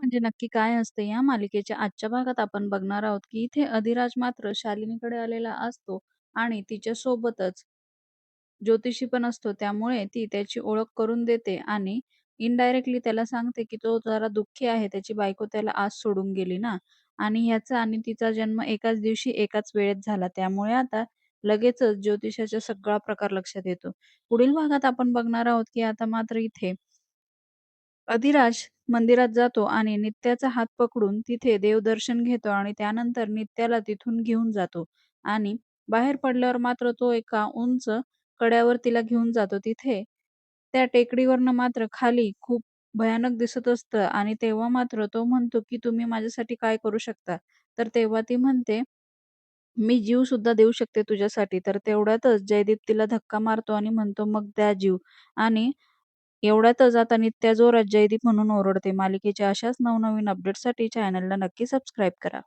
म्हणजे नक्की काय असते या मालिकेच्या आजच्या भागात आपण बघणार आहोत की इथे अधिराज मात्र शालिनीकडे आलेला असतो आणि तिच्यासोबतच ज्योतिषी पण असतो. त्यामुळे ती त्याची ओळख करून देते आणि इनडायरेक्टली त्याला सांगते की तो जरा दुःखी आहे त्याची बायको त्याला आज सोडून गेली ना. आणि ह्याचा आणि तिचा जन्म एकाच दिवशी एकाच वेळेत झाला. त्यामुळे आता लगेचच ज्योतिषाचा सगळा प्रकार लक्षात येतो. पुढील भागात आपण बघणार आहोत की आता मात्र इथे अधिराज मंदिरात जातो आणि नित्याचा हात पकडून तिथे देवदर्शन घेतो आणि त्यानंतर नित्याला तिथून घेऊन जातो. आणि बाहेर पडल्यावर मात्र तो एका उंच कड्यावर तिला घेऊन जातो. तिथे त्या टेकडीवरनं मात्र खाली खूप भयानक दिसत असतं आणि तेव्हा मात्र तो म्हणतो की तुम्ही माझ्यासाठी काय करू शकता? तर तेव्हा ती म्हणते मी जीव सुद्धा देऊ शकते तुझ्यासाठी. तर तेवढ्यातच जयदीप तिला धक्का मारतो आणि म्हणतो मग द्या जीव. आणि एवढ्यातच आता नित्या जोरात जयदीप म्हणून ओरडते. मालिकेच्या अशाच नवनवीन अपडेट्ससाठी चॅनलला नक्की सबस्क्राईब करा.